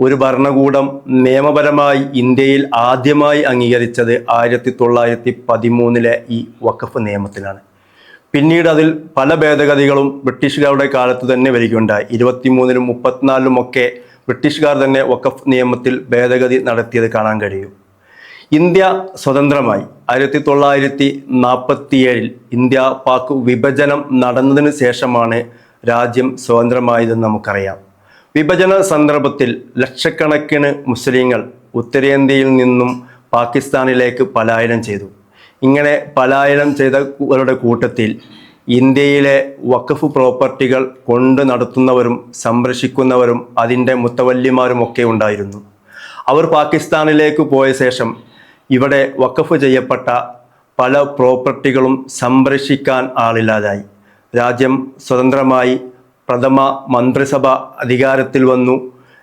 ഒരു ഭരണകൂടം നിയമപരമായി ഇന്ത്യയിൽ ആദ്യമായി അംഗീകരിച്ചത് ആയിരത്തി തൊള്ളായിരത്തി പതിമൂന്നിലെ ഈ വഖഫ് നിയമത്തിലാണ്. പിന്നീട് അതിൽ പല ഭേദഗതികളും ബ്രിട്ടീഷുകാരുടെ കാലത്ത് തന്നെ വരികയുണ്ടായി. ഇരുപത്തിമൂന്നിലും മുപ്പത്തിനാലിലും ഒക്കെ ബ്രിട്ടീഷുകാർ തന്നെ വഖഫ് നിയമത്തിൽ ഭേദഗതി നടത്തിയത് കാണാൻ കഴിയും. ഇന്ത്യ സ്വതന്ത്രമായി. ആയിരത്തി തൊള്ളായിരത്തി നാൽപ്പത്തിയേഴിൽ ഇന്ത്യ പാക് വിഭജനം നടന്നതിന് ശേഷമാണ് രാജ്യം സ്വതന്ത്രമായതെന്ന് നമുക്കറിയാം. വിഭജന സന്ദർഭത്തിൽ ലക്ഷക്കണക്കിന് മുസ്ലിങ്ങൾ ഉത്തരേന്ത്യയിൽ നിന്നും പാകിസ്ഥാനിലേക്ക് പലായനം ചെയ്തു. ഇങ്ങനെ പലായനം ചെയ്തവരുടെ കൂട്ടത്തിൽ ഇന്ത്യയിലെ വഖഫ് പ്രോപ്പർട്ടികൾ കൊണ്ട് നടത്തുന്നവരും സംരക്ഷിക്കുന്നവരും അതിന്റെ ഒക്കെ ഉണ്ടായിരുന്നു. അവർ പാകിസ്ഥാനിലേക്ക് പോയ ശേഷം ഇവിടെ വഖഫ് ചെയ്യപ്പെട്ട പല പ്രോപ്പർട്ടികളും സംരക്ഷിക്കാൻ ആളില്ലാതായി. രാജ്യം സ്വതന്ത്രമായി പ്രഥമ മന്ത്രിസഭ അധികാരത്തിൽ വന്നു.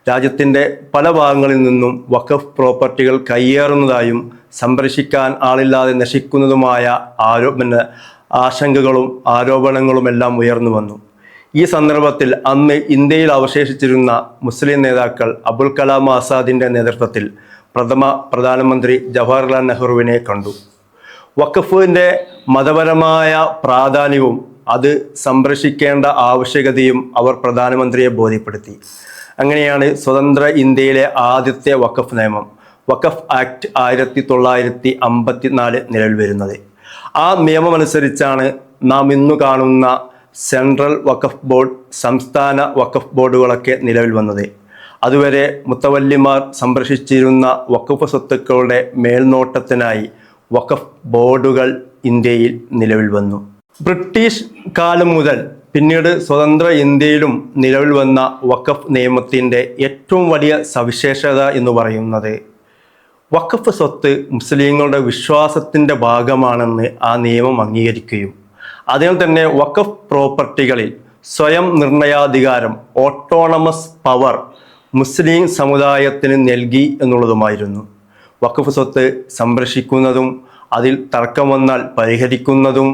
രാജ്യത്തിന്റെ പല ഭാഗങ്ങളിൽ നിന്നും വഖഫ് പ്രോപ്പർട്ടികൾ കയ്യേറുന്നതായും സംരക്ഷിക്കാൻ ആളില്ലാതെ നശിക്കുന്നതുമായ ആരോ പിന്നെ ആശങ്കകളും ആരോപണങ്ങളും എല്ലാം ഉയർന്നു വന്നു. ഈ സന്ദർഭത്തിൽ അന്ന് ഇന്ത്യയിൽ അവശേഷിച്ചിരുന്ന മുസ്ലിം നേതാക്കൾ അബുൽ കലാം ആസാദിന്റെ നേതൃത്വത്തിൽ പ്രഥമ പ്രധാനമന്ത്രി ജവഹർലാൽ നെഹ്റുവിനെ കണ്ടു. വഖഫിന്റെ മതപരമായ പ്രാധാന്യവും അത് സംരക്ഷിക്കേണ്ട ആവശ്യകതയും അവർ പ്രധാനമന്ത്രിയെ ബോധ്യപ്പെടുത്തി. അങ്ങനെയാണ് സ്വതന്ത്ര ഇന്ത്യയിലെ ആദ്യത്തെ വഖഫ് നിയമം വഖഫ് ആക്ട് ആയിരത്തി തൊള്ളായിരത്തി അമ്പത്തി നാല് നിലവിൽ വരുന്നത്. ആ നിയമമനുസരിച്ചാണ് നാം ഇന്ന് കാണുന്ന സെൻട്രൽ വഖഫ് ബോർഡ് സംസ്ഥാന വഖഫ് ബോർഡുകളൊക്കെ നിലവിൽ വന്നത്. അതുവരെ മുത്തവല്ലിമാർ സംരക്ഷിച്ചിരുന്ന വഖഫ് സ്വത്തുക്കളുടെ മേൽനോട്ടത്തിനായി വഖഫ് ബോർഡുകൾ ഇന്ത്യയിൽ നിലവിൽ വന്നു. ബ്രിട്ടീഷ് കാലം മുതൽ പിന്നീട് സ്വതന്ത്ര ഇന്ത്യയിലും നിലവിൽ വന്ന വഖഫ് നിയമത്തിന്റെ ഏറ്റവും വലിയ സവിശേഷത എന്ന് പറയുന്നത്. വഖഫ് സ്വത്ത് മുസ്ലിങ്ങളുടെ വിശ്വാസത്തിന്റെ ഭാഗമാണെന്ന് ആ നിയമം അംഗീകരിക്കുകയും അതിനാൽ തന്നെ വഖഫ് പ്രോപ്പർട്ടികളിൽ സ്വയം നിർണയാധികാരം ഓട്ടോണമസ് പവർ മുസ്ലിം സമുദായത്തിന് നൽകി എന്നുള്ളതുമായിരുന്നു. വഖഫ് സ്വത്ത് സംരക്ഷിക്കുന്നതും അതിൽ തർക്കം വന്നാൽ പരിഹരിക്കുന്നതും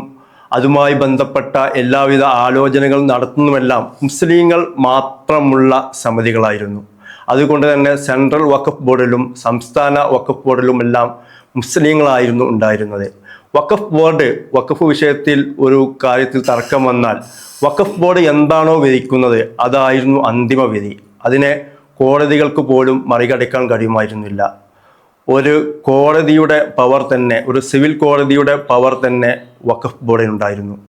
അതുമായി ബന്ധപ്പെട്ട എല്ലാവിധ ആലോചനകൾ നടത്തുന്നതുമെല്ലാം മുസ്ലിങ്ങൾ മാത്രമുള്ള സമിതികളായിരുന്നു. അതുകൊണ്ട് തന്നെ സെൻട്രൽ വഖഫ് ബോർഡിലും സംസ്ഥാന വഖഫ് ബോർഡിലുമെല്ലാം മുസ്ലിങ്ങളായിരുന്നു ഉണ്ടായിരുന്നത്. വഖഫ് ബോർഡ് വഖഫ് വിഷയത്തിൽ ഒരു കാര്യത്തിൽ തർക്കം വന്നാൽ വഖഫ് ബോർഡ് എന്താണോ വിധിക്കുന്നത് അതായിരുന്നു അന്തിമ വിധി. അതിനെ കോടതികൾക്ക് പോലും മറികടക്കാൻ കഴിയുമായിരുന്നില്ല. ഒരു കോടതിയുടെ പവർ തന്നെ ഒരു സിവിൽ കോടതിയുടെ പവർ തന്നെ വഖഫ് ബോർഡിനുണ്ടായിരുന്നു.